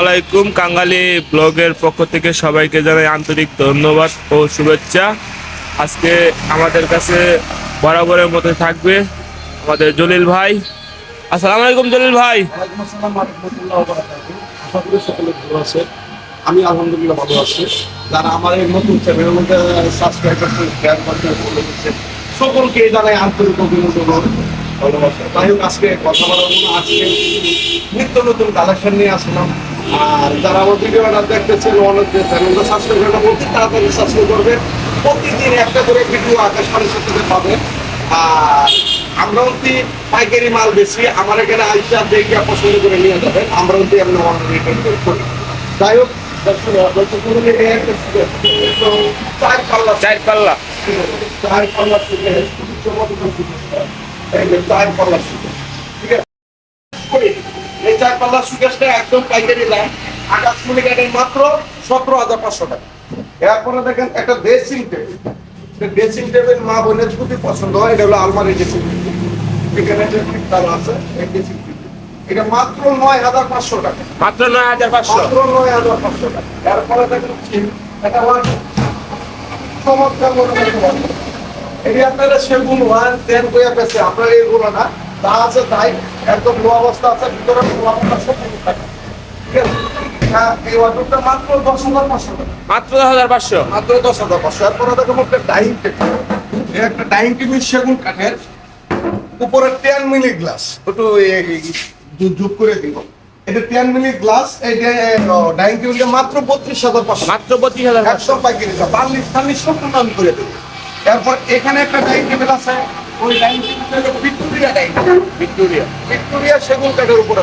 আলাইকুম কাঙ্গালি ব্লগের পক্ষ থেকে সবাইকে জানাই আন্তরিক ধন্যবাদ ও শুভেচ্ছা। আজকে আমাদের কাছে বরাবরের মতো থাকবে আমাদের জলিল ভাই। আসসালামু আলাইকুম জলিল ভাই আমি আলহামদুলিল্লাহ ভালো আছি। যারা আমার এই নতুন চ্যানেলের মধ্যে সাবস্ক্রাইব শেয়ার বলে দিচ্ছে সকলকে জানাই আন্তরিক অভিনন্দন ভালোবাসা। যাই হোক, আজকে কথা বলার জন্য আজকে নিত্য নতুন কালেকশন নিয়ে আসলাম। আর যারা আমার ভিডিওটা দেখতেছেন অনেক চ্যানেলটা সাবস্ক্রাইব করে বলতে তাড়াতাড়ি সাবস্ক্রাইব করবেন প্রতিদিন একটা করে ভিডিও আকাশ মানুষের থেকে পাবেন আর আমরা অতি পাইকারি মাল বেশি আমার এখানে আইসা দেখে পছন্দ করে নিয়ে যাবেন আমরা অতি আমরা অর্ডার রিটার্ন করি যাই হোক। চার পাল্লা চার পাল্লা। চার পাল্লা চার পাল্লা চার পাল্লা সুকেশটা একদম পাইকারি দাম। আকাশমণি গাড়ির মাত্র সতেরো হাজার পাঁচশো টাকা। এরপরে দেখেন একটা ড্রেসিং টেবিল ড্রেসিং টেবিল মা বোনের খুবই পছন্দ হয়। এটা হলো আলমারি ড্রেসিং টেবিল এখানে যে ফিটকার আছে এই ড্রেসিং টেবিল এটা মাত্র নয় হাজার পাঁচশো টাকা। মাত্র নয় হাজার পাঁচশো। মাত্র নয় হাজার পাঁচশো টাকা। এরপরে দেখেন এটা আমার চমৎকার মনে আপনারা সেগুন ওয়ান টেন বইয়া পেয়েছে আপনারা এইগুলো না। তা আছে তাই একদম লো অবস্থা আছে ভিতরে সব থাকে ঠিক আছে? হ্যাঁ, এই ওয়ার্ডরোবটা মাত্র দশ হাজার পাঁচশো মাত্র দশ হাজার পাঁচশো? মাত্র দশ হাজার পাঁচশো। এরপরে দেখো একটা ডাইনিং টেবিল। একটা ডাইনিং টেবিল সেগুন কাঠের। উপরে টেন মিলি গ্লাস। একটু যোগ করে দিব। এটা টেন মিলি গ্লাস এই ডাইনিং টেবিলটা মাত্র বত্রিশ হাজার পাঁচশো। মাত্র পঁচিশ হাজার একদম পাইকারি বার্লিশ ফার্লিশ করে দেবো। এরপর এখানে একটা ডাইনিং টেবিল আছে। ওই ডাইনিং টেবিলটা ভিক্টোরিয়া ডাইনিং ভিক্টোরিয়া। ভিক্টোরিয়া সেগুন কাঠের উপরে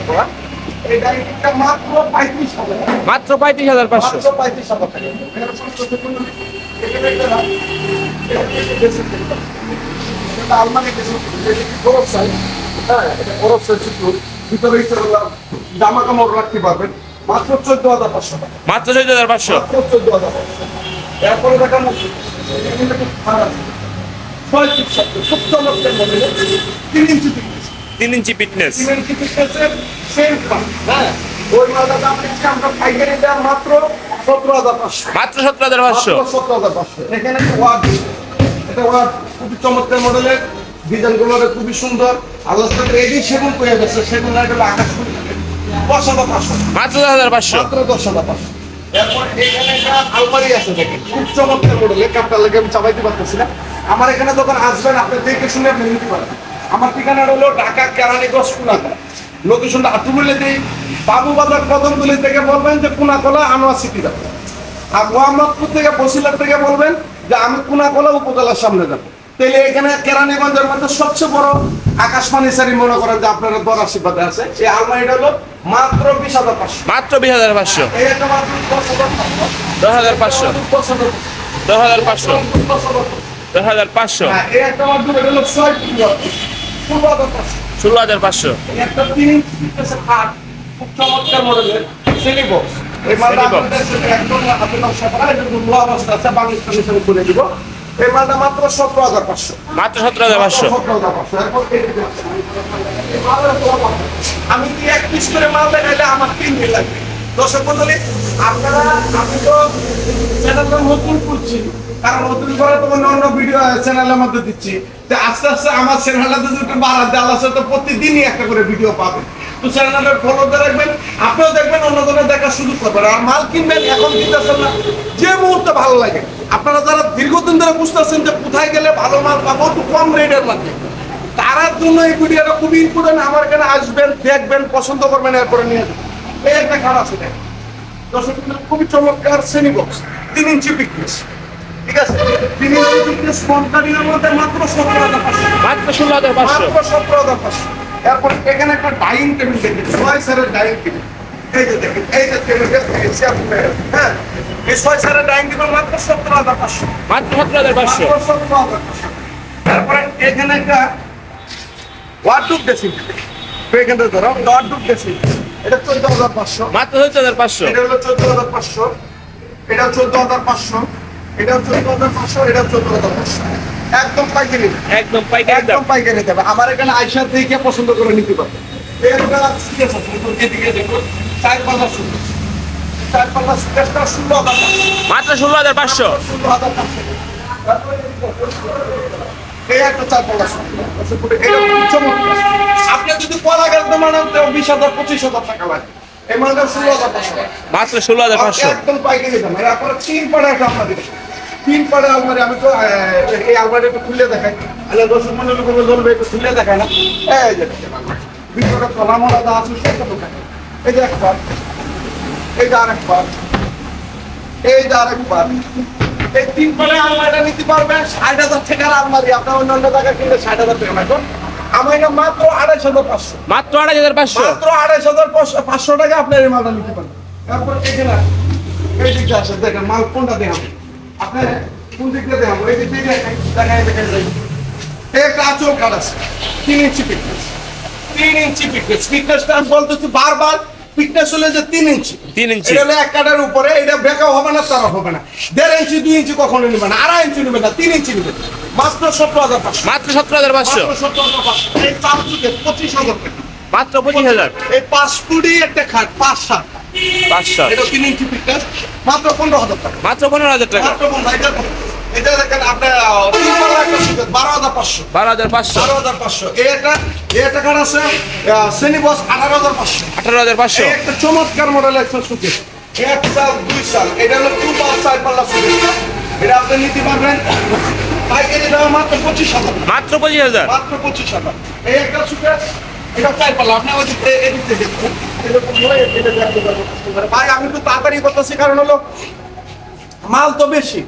এই ডাইনিং মাত্র পঁয়ত্রিশ হাজার। মাত্র পঁয়ত্রিশ হাজার পাঁচশো। পঁয়ত্রিশ হাজার টাকা। আলমারি বরফ size? হ্যাঁ, এটা বরফ size ভিতরে জামা কাপড় রাখতে পারবেন মাত্র চোদ্দ হাজার পাঁচশো টাকা। মাত্র চোদ্দ হাজার পাঁচশো। চোদ্দ হাজার পাঁচশো। এরপরে দেখানো এখানে খুব চমৎকার মডেলের, তিন ইঞ্চি thickness। তিন ইঞ্চি ফিটনেস তিন ইঞ্চি same পান, হ্যাঁ। ওই মালটার দাম দিচ্ছি আমরা পাইকারি দাম মাত্র সতেরো হাজার পাঁচশো। মাত্র সত্তর হাজার পাঁচশো? মাত্র 17,500 এখানে ওয়ার্ড এটা ওয়ার্ড খুবই চমৎকার মডেলের ডিজাইনগুলো খুবই সুন্দর। আল্লাহ এডি সেগুন পেয়ে গেছে সেগুন লাইট হলো আকাশ দশ হাজার পাঁচশো। মাত্র দশ হাজার পাঁচশো? মাত্র দশ হাজার পাঁচশো। এরপর এখানে একটা আলমারি আছে দেখেন। খুব চমৎকার মডেলের কাপটা লেগে আমি চাপাইতে পারতেছি না। আমার এখানে যখন আসবেন আপনি দেখে শুনে আপনি নিতে পারেন আমার ঠিকানাটা হলো ঢাকা কেরানীগঞ্জ কুনাকলা লোকেশনটা আটু বলে দিই। বাবু বাজার কদমতলি থেকে বলবেন যে কুনাকলা আনোয়ার সিটি যাবে। আর মোহাম্মদপুর থেকে বসিলার থেকে বলবেন যে আমি কুনাকলা উপজেলার সামনে যাব। তাহলে এখানে কেরানীগঞ্জের মধ্যে সবচেয়ে বড় আকাশবাণী সারি মনে করেন যে আপনারা দর আশীর্বাদে আছে। এই আলমারিটা হলো মাত্র বিশ হাজার পাঁচশো। মাত্র বিশ হাজার পাঁচশো? দশ হাজার পাঁচশো। দশ হাজার পাঁচশো? দশ হাজার পাঁচশো। দশ হাজার পাঁচশো। হ্যাঁ, ষোলো হাজার পাঁচশো। মাত্র সতেরো হাজার পাঁচশো? আমি কি এক পিস করে মাল দেখাইলে আমার তিন দিন লাগবে? দর্শক মন্ডলী আপনারা আমি তো চ্যানেলটা নতুন করছি কারণ নতুন করে তো অন্য ভিডিও চ্যানেলের মধ্যে দিচ্ছি। তো আস্তে আস্তে আমার চ্যানেলটা যদি একটু বাড়াতে আল্লাহ তো প্রতিদিনই একটা করে ভিডিও পাবেন তো চ্যানেলটা ফলো দিয়ে রাখবেন আপনিও দেখবেন অন্য জনের দেখার সুযোগ করবেন। আর মাল কিনবেন, এখন কিনতেছেন না। যে মুহূর্তে ভালো লাগে, আপনারা যারা দীর্ঘদিন ধরে বুঝতেছেন যে কোথায় গেলে ভালো মাল পাবো, একটু কম রেটের মধ্যে। তারার জন্য এই ভিডিওটা খুবই ইম্পর্টেন্ট আমার এখানে আসবেন, দেখবেন, পছন্দ করবেন, এরপরে নিয়ে যাবেন। এই একটা খারাপ আছে দর্শক, খুবই চমৎকার শ্রেণি বক্স তিন ইঞ্চি পিকনেস ঠিক আছে তিন ইঞ্চি পিকনেস মধ্যে মাত্র সতেরো হাজার পাঁচশো মাত্র ষোলো হাজার পাঁচশো মাত্র সতেরো হাজার পাঁচশো এরপর এখানে একটা ডাইনিং টেবিল দেখেন ছয় সারের ডাইনিং টেবিল এই যে দেখেন এই যে টেবিলটা দেখেছি আপনার হ্যাঁ এই ছয় সারের ডাইনিং টেবিল মাত্র সতেরো হাজার পাঁচশো মাত্র সতেরো হাজার পাঁচশো মাত্র সতেরো হাজার পাঁচশো তারপরে এখানে একটা ওয়ার্ডরোব ড্রেসিং এখানে ধরো ড্রেসিং এটা চোদ্দ হাজার পাঁচশো মাত্র চোদ্দ হাজার পাঁচশো এটা হলো চোদ্দ হাজার পাঁচশো এটা চোদ্দ হাজার পাঁচশো এটা চোদ্দ হাজার পাঁচশো এটা চোদ্দ হাজার পাঁচশো। একদম পাইকারি। একদম পাইকারি একদম দাম। পাইকারি দেবে আমার এখানে আইসা থেকে পছন্দ করে নিতে পারবে। চার পাঁচ চার পাল্লা ষোলো হাজার মাত্র ষোলো হাজার পাঁচশো? ষোলো হাজার পাঁচশো। চমৎকার। আপনি যদি কলা গাছতে মানেন তো বিশ হাজার পঁচিশ হাজার টাকা লাগে। মালটা ষোলো হাজার পাঁচশো। মাত্র ষোলো হাজার পাঁচশো। একদম পাইকারি দাম। এরপরে তিন পাড়ে একটা আলমারি তিন পাড়ে আলমারি আমি তো এই আলমারি একটু খুলে দেখাই। আলে দশ পনেরো লোক জ্বলবে একটু খুলে দেখাই না? এই যে। ভিতরে তলা মলা আছে সব তো এই যে একবার এই যে আরেকবার এই যে আরেকবার এই তিন পাড়ে আলমারিটা নিতে পারবেন ষাট হাজার টাকার আলমারি। আপনার অন্য অন্য জায়গায় কিনলে ষাট হাজার টাকা লাগবে আমার মাত্র আড়াইশ হাজার পাঁচশো। মাত্র আড়াই হাজার পাঁচশো? মাত্র আড়াইশ হাজার পাঁচশো- টাকা আপনার এই মালটা নিতে পারবেন তারপর এখানে। এই দিকটা আসে দেখেন মাল কোনটা দেখাবো? আপনি কোন দিক দিয়ে দেখাবো এই দিক দিয়ে দেখাই দেখেন এই একটা আচল কাঠ আছে তিন ইঞ্চি তিন ইঞ্চি আমি বলতেছি বারবার হলে যে তিন ইঞ্চি। তিন ইঞ্চি। এটা এক কাঠের উপরে এটা বেকাও হবে না তারা হবে না। দেড় ইঞ্চি দুই ইঞ্চি কখনো নেবে না আড়াই ইঞ্চি নেবে না তিন ইঞ্চি নেবে মাত্র সত্তর হাজার পাঁচশো। মাত্র সতেরো হাজার পাঁচশো। সত্তর হাজার পাঁচশো। এই চার পঁচিশ হাজার টাকা। মাত্র পঁচিশ হাজার। এই পাঁচ ফুটি একটা খাট পাঁচ সাত। এটা তিন ফিটনেস মাত্র পনেরো হাজার টাকা। মাত্র পনেরো হাজার টাকা? এটা এটা দেখেন আপনার আহ, তিন পাল্লা একটা সুযোগ বারো হাজার পাঁচশো। বারো হাজার পাঁচশো। বারো হাজার পাঁচশো। এই একটা এই আছে? শ্রেণি আঠারো হাজার পাঁচশো। আঠারো হাজার পাঁচশো। একটা চমৎকার মডেল একটা সুকেশ এক সাল দুই সাল এটা হলো টু পাঁচ পাল্লা এটা আপনি নিতে পারবেন। পাইকারি দাম মাত্র পঁচিশ হাজার। মাত্র পঁচিশ হাজার? মাত্র পঁচিশ হাজার। এই একটা সুকেশ ভাই আমি একটু তাড়াতাড়ি করতেছি কারণ হলো মাল তো বেশি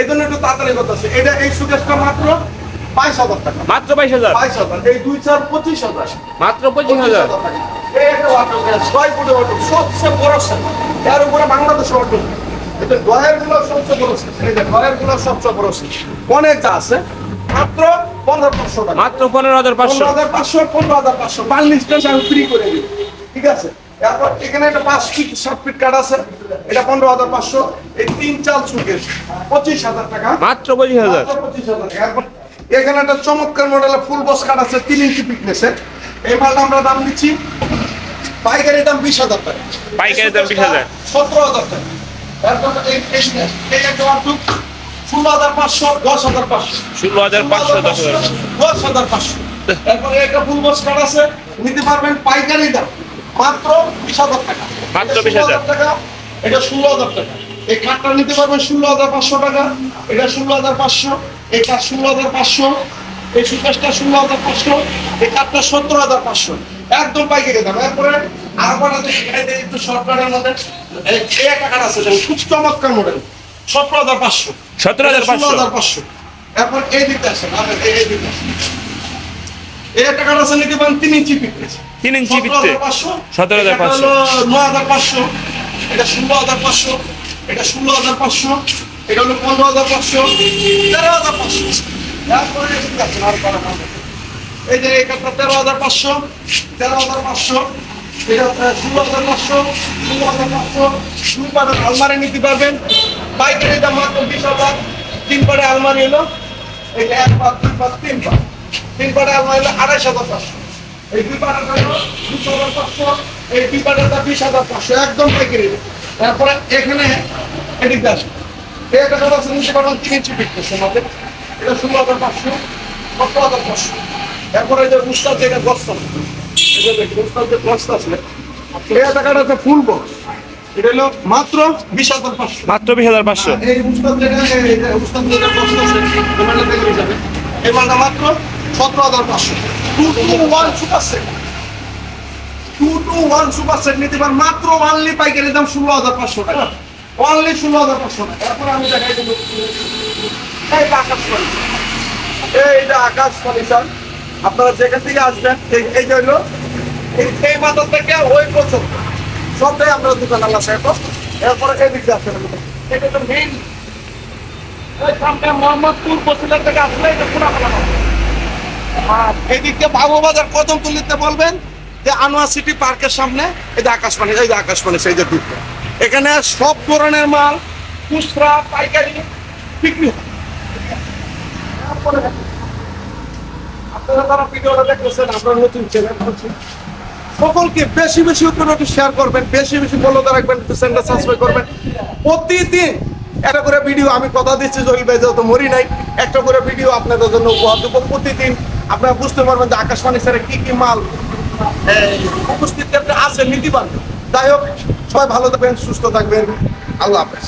এই জন্য একটু তাড়াতাড়ি করতেছি। এটা এই সুকেশটা মাত্র বাইশ হাজার টাকা। মাত্র বাইশ হাজার? বাইশ হাজার এই দুই চার পঁচিশ হাজার। মাত্র পঁচিশ হাজার? ছয় ফুটের water, সবচেয়ে বড়। এর উপরে বাংলাদেশে water। এটা ড্রয়ারগুলো সবচেয়ে বড় যে গুলো সবচেয়ে বড়। অনেক যা আছে। মাত্র পনেরো পাঁচশো টাকা। মাত্র পনেরো হাজার পাঁচশো। পনেরো হাজার পাঁচশো পনেরো হাজার পাঁচশো। বার্নিশ টেন্স আমি ফ্রি করে দিই। ঠিক আছে? তারপর এখানে একটা পাঁচ ফিট সাত ফিট কার্ড আছে। এটা পনেরো হাজার পাঁচশো। এই তিন চাল সুকেশ পঁচিশ হাজার টাকা। মাত্র পঁচিশ হাজার। মাত্র 25,000 টাকা। এরপর এখানে একটা চমৎকার মডেলের ফুল বস কাঠ আছে তিন ইঞ্চি ফিটনেসের এই মালটা আমরা দাম দিচ্ছি পাইকারি দাম বিশ হাজার টাকা। পাইকারি দাম 20,000 সতেরো হাজার টাকা। তারপর এই- ষোলো হাজার পাঁচশো দশ হাজার পাঁচশো। ষোলো হাজার পাঁচশো দশ হাজার দশ হাজার পাঁচশো। একটা ফুল আছে নিতে পারবেন পাইকারি দাম মাত্র বিশ হাজার টাকা। মাত্র এটা 20,000 16,000 টাকা এটা ষোলো হাজার টাকা। এই কাঠটা নিতে পারবেন ষোলো হাজার পাঁচশো টাকা এটা ষোলো হাজার পাঁচশো এই কাঠ ষোলো হাজার পাঁচশো এই সুকেশটা ষোলো হাজার পাঁচশো এই কাঠটা সত্তর হাজার পাঁচশো। একদম পাইকারি দাম। এরপরে যে একটু সরকারের মধ্যে। এই একটা কাঠ আছে খুব চমৎকার মডেল সতেরো হাজার পাঁচশো 17,500 হাজার পাঁচশো এরপর এই দিকটা আসেন এই দিকটা এই একটা কাঠ আছে নিতে পারেন তিন ইঞ্চি পিকনেস তিন ইঞ্চি ভিত্তে 17,500 17,500 নয় হাজার পাঁচশো এটা ষোলো হাজার পাঁচশো এটা ষোলো হাজার পাঁচশো এটা হলো পনেরো হাজার পাঁচশো তেরো হাজার পাঁচশো তারপরে এই যে এই কাঠটা তেরো হাজার পাঁচশো তেরো হাজার পাঁচশো এটা ষোলো হাজার পাঁচশো ষোলো হাজার পাঁচশো দুই আলমারি নিতে পারবেন পাইকারি দাম মাত্র বিশ হাজার, তিন পাটে আলমারি এই যে এক পাট দুই পাট তিন পাট তিন পাটে আলমারি হলো আড়াইশ হাজার পাঁচশো। এই দুই পাটের জন্য দুশো হাজার পাঁচশো, এই দুই পাটেরটা বিশ হাজার পাঁচশো, একদম পাইকারি তারপরে এখানে এদিক এই একটা কথা আছে নিতে তিন ইঞ্চি ফিট করছে আমাদের। এটা ষোলো হাজার পাঁচশো, সতেরো হাজার পাঁচশো। এরপরে যে উস্তাদ যেটা গস্ত এই যে দেখুন উস্তাদ যে গস্ত আছে, এই টাকাটা ফুল বক্স। এটা হলো মাত্র বিশ হাজার পাঁচশো। মাত্র বিশ হাজার পাঁচশো। এই উস্তাদ যেটা উস্তাদ যেটা গস্ত আছে এই মালটা দেখে এই মালটা মাত্র সতেরো হাজার পাঁচশো। Two two one super set two two one super set নিতে পারেন মাত্র অনলি পাইকারি দাম ষোলো হাজার পাঁচশো টাকা। অনলি ষোলো হাজার পাঁচশো টাকা। আমি দেখাই দেবো। এইটা আকাশ পানি। এইটা আকাশ ফার্নিচার আপনারা যেখান থেকে আসবেন এই- যে হইল এই- এই মাথা থেকে ওই পর্যন্ত। সবটাই আমরা দোকান আল্লাহ সাহেব এরপরে এই দিকে আসবেন এটা তো মেইন সামনে মোহাম্মদপুর বসিলার থেকে আসলে এটা পুরা আর এদিকে বাবু কদম তুলিতে বলবেন যে আনোয়ার সিটি পার্কের সামনে এই যে আকাশবাণী এই যে আকাশবাণী সেই যে দ্বীপ এখানে সব ধরনের মাল খুচরা পাইকারি বিক্রি হয়। আপনারা যারা ভিডিওটা দেখতেছেন আমরা নতুন চ্যানেল করছি সকলকে বেশি বেশি করে শেয়ার করবেন, বেশি বেশি ফলো রাখবেন চ্যানেলটা সাবস্ক্রাইব করবেন। প্রতিদিন একটা করে ভিডিও আমি কথা দিচ্ছি জহির ভাই যত মরি নাই, একটা করে ভিডিও আপনাদের জন্য উপহার দেবো। প্রতিদিন আপনারা বুঝতে পারবেন যে আকাশবাণী স্যারে কি কি মাল উপস্থিত আছে, নীতিবান। যাই হোক, সবাই ভালো থাকবেন, সুস্থ থাকবেন। আল্লাহ হাফেজ।